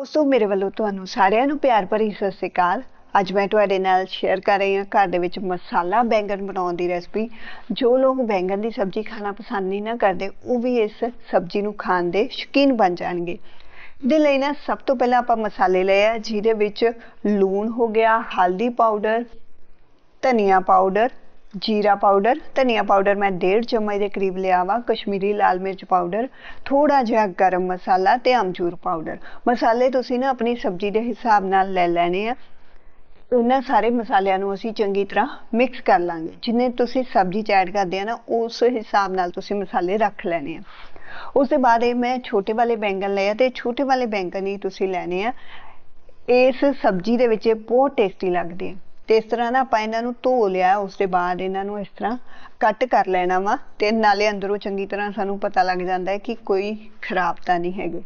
ਦੋਸਤੋ, ਮੇਰੇ ਵੱਲੋਂ ਤੁਹਾਨੂੰ ਸਾਰਿਆਂ ਨੂੰ ਪਿਆਰ ਭਰੀ ਸਤਿ ਸ੍ਰੀ ਅਕਾਲ। ਅੱਜ ਮੈਂ ਤੁਹਾਡੇ ਨਾਲ ਸ਼ੇਅਰ ਕਰ ਰਹੀ ਹਾਂ ਘਰ ਦੇ ਵਿੱਚ ਮਸਾਲਾ ਬੈਂਗਣ ਬਣਾਉਣ ਦੀ ਰੈਸਪੀ ਜੋ ਲੋਕ ਬੈਂਗਣ ਦੀ ਸਬਜ਼ੀ ਖਾਣਾ ਪਸੰਦ ਨਹੀਂ ਨਾ ਕਰਦੇ, ਉਹ ਵੀ ਇਸ ਸਬਜ਼ੀ ਨੂੰ ਖਾਣ ਦੇ ਸ਼ੌਕੀਨ ਬਣ ਜਾਣਗੇ। ਇਹਦੇ ਲਈ ਨਾ ਸਭ ਤੋਂ ਪਹਿਲਾਂ ਆਪਾਂ ਮਸਾਲੇ ਲਏ ਆ, ਜਿਹਦੇ ਵਿੱਚ ਲੂਣ ਹੋ ਗਿਆ, ਹਲਦੀ ਪਾਊਡਰ, ਧਨੀਆ ਪਾਊਡਰ ਜੀਰਾ ਪਾਊਡਰ, ਧਨੀਆ ਪਾਊਡਰ ਮੈਂ 1.5 ਚਮਚ ਦੇ ਕਰੀਬ ਲਿਆ ਵਾ, ਕਸ਼ਮੀਰੀ ਲਾਲ ਮਿਰਚ ਪਾਊਡਰ ਥੋੜਾ ਜਿਹਾ ਗਰਮ ਮਸਾਲਾ ਤੇ ਅਮਚੂਰ ਪਾਊਡਰ। ਮਸਾਲੇ ਤੁਸੀਂ ਨਾ ਆਪਣੀ ਸਬਜ਼ੀ ਦੇ ਹਿਸਾਬ ਨਾਲ ਲੈ ਲੈਣੇ ਆ। ਉਹਨਾਂ ਸਾਰੇ ਮਸਾਲਿਆਂ ਨੂੰ ਅਸੀਂ ਚੰਗੀ ਤਰ੍ਹਾਂ ਮਿਕਸ ਕਰ ਲਾਂਗੇ। ਜਿੰਨੇ ਤੁਸੀਂ ਸਬਜ਼ੀ ਚ ਐਡ ਕਰਦੇ ਆ ਨਾ, ਉਸ ਹਿਸਾਬ ਨਾਲ ਤੁਸੀਂ ਮਸਾਲੇ ਰੱਖ ਲੈਣੇ ਆ। ਉਸ ਤੋਂ ਬਾਅਦ ਇਹ ਮੈਂ ਛੋਟੇ ਵਾਲੇ ਬੈਂਗਣ ਲਏ ਆ ਤੇ ਛੋਟੇ ਵਾਲੇ ਬੈਂਗਣ ਹੀ ਤੁਸੀਂ ਲੈਣੇ ਆ। ਇਸ ਸਬਜ਼ੀ ਦੇ ਵਿੱਚ ਬਹੁਤ ਟੇਸਟੀ ਲੱਗਦੇ ਆ। ਤੇ ਇਸ ਤਰ੍ਹਾਂ ਨਾ ਆਪਾਂ ਇਹਨਾਂ ਨੂੰ ਧੋ ਲਿਆ, ਉਸ ਦੇ ਬਾਅਦ ਇਹਨਾਂ ਨੂੰ ਇਸ ਤਰ੍ਹਾਂ ਕੱਟ ਕਰ ਲੈਣਾ ਵਾ ਤੇ ਨਾਲੇ ਅੰਦਰੋਂ ਚੰਗੀ ਤਰ੍ਹਾਂ ਸਾਨੂੰ ਪਤਾ ਲੱਗ ਜਾਂਦਾ ਹੈ ਕਿ ਕੋਈ ਖਰਾਬ ਤਾਂ ਨਹੀਂ ਹੈਗੀ।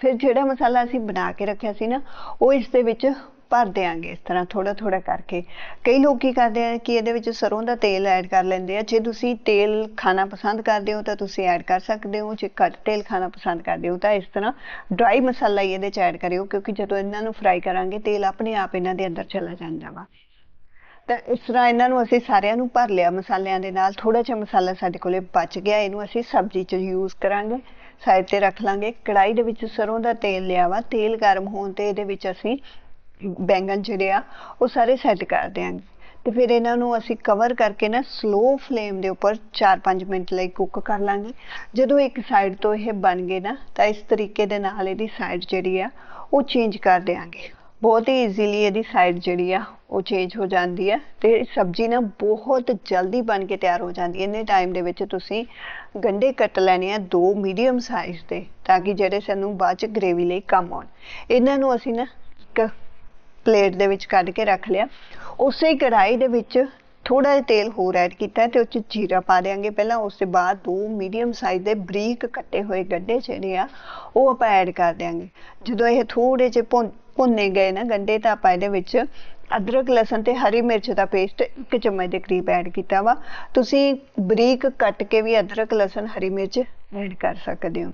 ਫਿਰ ਜਿਹੜਾ ਮਸਾਲਾ ਅਸੀਂ ਬਣਾ ਕੇ ਰੱਖਿਆ ਸੀ ਨਾ, ਉਹ ਇਸ ਦੇ ਵਿੱਚ ਭਰ ਦਿਆਂਗੇ ਇਸ ਤਰ੍ਹਾਂ ਥੋੜਾ ਥੋੜਾ ਕਰਕੇ। ਕਈ ਲੋਕ ਕੀ ਕਰਦੇ ਆ ਕਿ ਇਹਦੇ ਵਿੱਚ ਸਰੋਂ ਦਾ ਤੇਲ ਐਡ ਕਰ ਲੈਂਦੇ ਆ। ਜੇ ਤੁਸੀਂ ਤੇਲ ਖਾਣਾ ਪਸੰਦ ਕਰਦੇ ਹੋ ਤਾਂ ਤੁਸੀਂ ਐਡ ਕਰ ਸਕਦੇ ਹੋ। ਜੇ ਘੱਟ ਤੇਲ ਖਾਣਾ ਪਸੰਦ ਕਰਦੇ ਹੋ ਤਾਂ ਇਸ ਤਰ੍ਹਾਂ ਡਰਾਈ ਮਸਾਲਾ ਹੀ ਇਹਦੇ ਚ ਐਡ ਕਰਿਓ, ਕਿਉਂਕਿ ਜਦੋਂ ਇਹਨਾਂ ਨੂੰ ਫਰਾਈ ਕਰਾਂਗੇ, ਤੇਲ ਆਪਣੇ ਆਪ ਇਹਨਾਂ ਦੇ ਅੰਦਰ ਚਲਾ ਜਾਂਦਾ ਵਾ। ਤਾਂ ਇਸ ਤਰ੍ਹਾਂ ਇਹਨਾਂ ਨੂੰ ਅਸੀਂ ਸਾਰਿਆਂ ਨੂੰ ਭਰ ਲਿਆ ਮਸਾਲਿਆਂ ਦੇ ਨਾਲ। ਥੋੜਾ ਜਿਹਾ ਮਸਾਲਾ ਸਾਡੇ ਕੋਲੇ ਬਚ ਗਿਆ, ਇਹਨੂੰ ਅਸੀਂ ਸਬਜ਼ੀ 'ਚ ਯੂਜ਼ ਕਰਾਂਗੇ। ਸਾਈਡ ਤੇ ਰੱਖ ਲਾਂਗੇ। ਕੜਾਈ ਦੇ ਵਿੱਚ ਸਰੋਂ ਦਾ ਤੇਲ ਲਿਆ ਵਾ। ਤੇਲ ਗਰਮ ਹੋਣ ਤੇ ਇਹਦੇ ਵਿੱਚ ਅਸੀਂ ਬੈਂਗਣ ਜਿਹੜੇ ਆ, ਉਹ ਸਾਰੇ ਸੈੱਟ ਕਰ ਦਿਆਂਗੇ। ਤੇ ਫਿਰ ਇਹਨਾਂ ਨੂੰ ਅਸੀਂ ਕਵਰ ਕਰਕੇ ਨਾ ਸਲੋ ਫਲੇਮ ਦੇ ਉੱਪਰ 4-5 ਮਿੰਟ ਲਈ ਕੁੱਕ ਕਰ ਲਾਂਗੇ। ਜਦੋਂ ਇੱਕ ਸਾਈਡ ਤੋਂ ਇਹ ਬਣ ਗਏ ਨਾ, ਤਾਂ ਇਸ ਤਰੀਕੇ ਦੇ ਨਾਲ ਇਹਦੀ ਸਾਈਡ ਜਿਹੜੀ ਆ, ਉਹ ਚੇਂਜ ਕਰ ਦਿਆਂਗੇ। ਬਹੁਤ ਹੀ ਈਜ਼ੀਲੀ ਇਹਦੀ ਸਾਈਡ ਜਿਹੜੀ ਆ, ਉਹ ਚੇਂਜ ਹੋ ਜਾਂਦੀ ਆ ਤੇ ਸਬਜ਼ੀ ਨਾ ਬਹੁਤ ਜਲਦੀ ਬਣ ਕੇ ਤਿਆਰ ਹੋ ਜਾਂਦੀ ਹੈ ਇੰਨੇ ਟਾਈਮ ਦੇ ਵਿੱਚ ਤੁਸੀਂ ਗੰਡੇ ਕੱਟ ਲੈਣੇ ਆ ਦੋ ਮੀਡੀਅਮ ਸਾਈਜ਼ ਦੇ ਤਾਂ ਕਿ ਜਿਹੜੇ ਸਾਨੂੰ ਬਾਅਦ ਚ ਗ੍ਰੇਵੀ ਲਈ ਕੰਮ ਆਉਣ। ਇਹਨਾਂ ਨੂੰ ਅਸੀਂ ਨਾ ਇੱਕ ਪਲੇਟ ਦੇ ਵਿੱਚ ਕੱਢ ਕੇ ਰੱਖ ਲਿਆ। ਉਸੇ ਹੀ ਕੜਾਈ ਦੇ ਵਿੱਚ ਥੋੜਾ ਜਿਹਾ ਤੇਲ ਹੋਰ ਐਡ ਕੀਤਾ ਤੇ ਉਹ ਚ ਜੀਰਾ ਪਾ ਦੇਾਂਗੇ ਪਹਿਲਾਂ ਉਸ ਤੋਂ ਬਾਅਦ ਦੋ ਮੀਡੀਅਮ ਸਾਈਜ਼ ਦੇ ਬਰੀਕ ਕੱਟੇ ਹੋਏ ਗੱਡੇ ਜਿਹੜੇ ਆ, ਉਹ ਆਪਾਂ ਐਡ ਕਰ ਦਿਆਂਗੇ। ਜਦੋਂ ਇਹ ਥੋੜੇ ਜਿਹੇ ਭੁੰਨੇ ਗਏ ਨਾ ਗੰਡੇ ਤਾਂ ਆਪਾਂ ਇਹਦੇ ਵਿੱਚ। ਅਦਰਕ, ਲਸਣ ਤੇ ਹਰੀ ਮਿਰਚ ਦਾ ਪੇਸਟ ਇੱਕ ਚਮਚ ਦੇ ਕਰੀਬ ਐਡ ਕੀਤਾ ਵਾ। ਤੁਸੀਂ ਬਰੀਕ ਕੱਟ ਕੇ ਵੀ ਅਦਰਕ, ਲਸਣ, ਹਰੀ ਮਿਰਚ ਐਡ ਕਰ ਸਕਦੇ ਹੋ।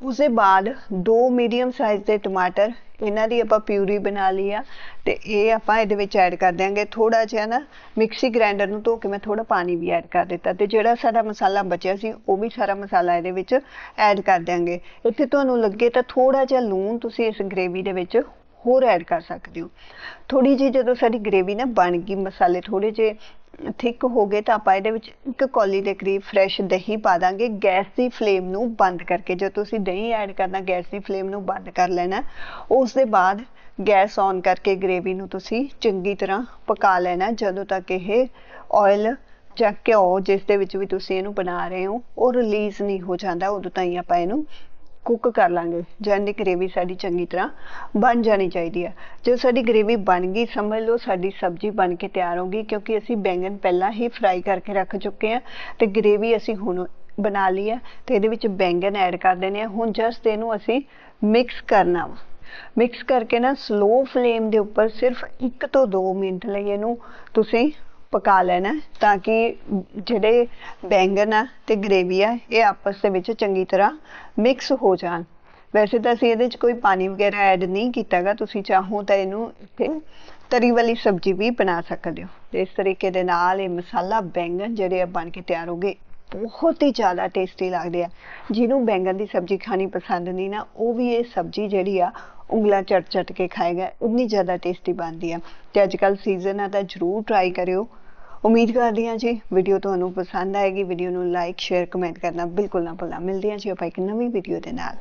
ਉਸ ਦੇ ਬਾਅਦ ਦੋ ਮੀਡੀਅਮ ਸਾਈਜ਼ ਦੇ ਟਮਾਟਰ, ਇਹਨਾਂ ਦੀ ਆਪਾਂ ਪਿਊਰੀ ਬਣਾ ਲਈ ਆ, ਤੇ ਇਹ ਆਪਾਂ ਇਹਦੇ ਵਿੱਚ ਐਡ ਕਰ ਦਿਆਂਗੇ। ਥੋੜਾ ਜਿਹਾ ਨਾ ਮਿਕਸੀ ਗ੍ਰਾਈਂਡਰ ਨੂੰ ਧੋ ਕੇ ਮੈਂ ਥੋੜਾ ਪਾਣੀ ਵੀ ਐਡ ਕਰ ਦਿੱਤਾ ਤੇ ਜਿਹੜਾ ਸਾਡਾ ਮਸਾਲਾ ਬਚਿਆ ਸੀ, ਉਹ ਵੀ ਸਾਰਾ ਮਸਾਲਾ ਇਹਦੇ ਵਿੱਚ ਐਡ ਕਰ ਦਿਆਂਗੇ। ਇੱਥੇ ਤੁਹਾਨੂੰ ਲੱਗੇ ਤਾਂ ਥੋੜਾ ਜਿਹਾ ਲੂਣ ਤੁਸੀਂ ਇਸ ਗ੍ਰੇਵੀ ਦੇ ਵਿੱਚ ਹੋਰ ਐਡ ਕਰ ਸਕਦੇ ਹੋ। ਥੋੜੀ ਜਿਹੀ ਜਦੋਂ ਸਾਡੀ ਗ੍ਰੇਵੀ ਨਾ ਬਣ ਗਈ, ਮਸਾਲੇ ਥੋੜੇ ਜਿਹੇ ਥਿਕ ਹੋ ਗਏ ਤਾਂ ਆਪਾਂ ਇਹਦੇ ਵਿੱਚ ਇੱਕ ਕੌਲੀ ਦੇ ਕਰੀਬ ਫਰੈਸ਼ ਦਹੀਂ ਪਾ ਦਾਂਗੇ। ਗੈਸ ਦੀ ਫਲੇਮ ਨੂੰ ਬੰਦ ਕਰਕੇ, ਜੇ ਤੁਸੀਂ ਦਹੀਂ ਐਡ ਕਰਨਾ, ਗੈਸ ਦੀ ਫਲੇਮ ਨੂੰ ਬੰਦ ਕਰ ਲੈਣਾ, ਉਸ ਦੇ ਬਾਅਦ ਗੈਸ ਔਨ ਕਰਕੇ ਗ੍ਰੇਵੀ ਨੂੰ ਤੁਸੀਂ ਚੰਗੀ ਤਰ੍ਹਾਂ ਪਕਾ ਲੈਣਾ, ਜਦੋਂ ਤੱਕ ਇਹ ਆਇਲ ਜਾਂ ਘਿਓ, ਜਿਸ ਦੇ ਵਿੱਚ ਵੀ ਤੁਸੀਂ ਇਹਨੂੰ ਬਣਾ ਰਹੇ ਹੋ, ਉਹ ਰਿਲੀਜ਼ ਨਹੀਂ ਹੋ ਜਾਂਦਾ, ਉਦੋਂ ਤਾਈਂ ਆਪਾਂ ਇਹਨੂੰ ਕੁੱਕ ਕਰ ਲਾਂਗੇ। ਜਾਨੀ ਗ੍ਰੇਵੀ ਸਾਡੀ ਚੰਗੀ ਤਰ੍ਹਾਂ ਬਣ ਜਾਣੀ ਚਾਹੀਦੀ ਹੈ। ਜਦੋਂ ਸਾਡੀ ਗ੍ਰੇਵੀ ਬਣ ਗਈ, ਸਮਝ ਲਓ ਸਾਡੀ ਸਬਜ਼ੀ ਬਣ ਕੇ ਤਿਆਰ ਹੋ ਗਈ, ਕਿਉਂਕਿ ਅਸੀਂ ਬੈਂਗਣ ਪਹਿਲਾਂ ਹੀ ਫਰਾਈ ਕਰਕੇ ਰੱਖ ਚੁੱਕੇ ਹਾਂ ਤੇ ਗ੍ਰੇਵੀ ਅਸੀਂ ਹੁਣ ਬਣਾ ਲਈ ਹੈ ਤੇ ਇਹਦੇ ਵਿੱਚ ਬੈਂਗਣ ਐਡ ਕਰ ਦੇਣੇ ਆ ਹੁਣ ਜਸਟ ਇਹਨੂੰ ਅਸੀਂ ਮਿਕਸ ਕਰਨਾ ਵਾ। ਮਿਕਸ ਕਰਕੇ ਨਾ ਸਲੋ ਫਲੇਮ ਦੇ ਉੱਪਰ ਸਿਰਫ 1 ਤੋਂ 2 ਮਿੰਟ ਲਈ ਇਹਨੂੰ ਤੁਸੀਂ ਪਕਾ ਲੈਣਾ ਤਾਂ ਕਿ ਜਿਹੜੇ ਬੈਂਗਣ ਆ ਤੇ ਗ੍ਰੇਵੀ ਆ, ਇਹ ਆਪਸ ਦੇ ਵਿੱਚ ਚੰਗੀ ਤਰ੍ਹਾਂ ਮਿਕਸ ਹੋ ਜਾਣ। ਵੈਸੇ ਤਾਂ ਅਸੀਂ ਇਹਦੇ 'ਚ ਕੋਈ ਪਾਣੀ ਵਗੈਰਾ ਐਡ ਨਹੀਂ ਕੀਤਾਗਾ ਤੁਸੀਂ ਚਾਹੋ ਤਾਂ ਇਹਨੂੰ ਤਰੀ ਵਾਲੀ ਸਬਜ਼ੀ ਵੀ ਬਣਾ ਸਕਦੇ ਹੋ। ਤੇ ਇਸ ਤਰੀਕੇ ਦੇ ਨਾਲ ਇਹ ਮਸਾਲਾ, ਬੈਂਗਣ ਜਿਹੜੇ ਆ ਬਣ ਕੇ ਤਿਆਰ ਹੋ ਗਏ। ਬਹੁਤ ਹੀ ਜ਼ਿਆਦਾ ਟੇਸਟੀ ਲੱਗਦੇ ਆ। ਜਿਹਨੂੰ ਬੈਂਗਣ ਦੀ ਸਬਜ਼ੀ ਖਾਣੀ ਪਸੰਦ ਨਹੀਂ ਨਾ, ਉਹ ਵੀ ਇਹ ਸਬਜ਼ੀ ਜਿਹੜੀ ਆ, ਉਂਗਲਾਂ ਚਟ ਚਟ ਕੇ ਖਾਏਗਾ। ਉਨੀ ਜ਼ਿਆਦਾ ਟੇਸਟੀ ਬਣਦੀ ਆ। ਤੇ ਅੱਜ ਕੱਲ ਸੀਜ਼ਨ ਆ ਤਾਂ ਜਰੂਰ ਟਰਾਈ ਕਰਿਓ। ਉਮੀਦ ਕਰਦੀ ਹਾਂ ਜੀ ਵੀਡੀਓ ਤੁਹਾਨੂੰ ਪਸੰਦ ਆਏਗੀ। ਵੀਡੀਓ ਨੂੰ ਲਾਈਕ ਸ਼ੇਅਰ ਕਮੈਂਟ ਕਰਨਾ ਬਿਲਕੁਲ ਨਾ ਭੁੱਲਣਾ। ਮਿਲਦੇ ਹਾਂ ਜੀ ਆਪਾਂ ਇੱਕ ਨਵੀਂ ਵੀਡੀਓ ਦੇ ਨਾਲ।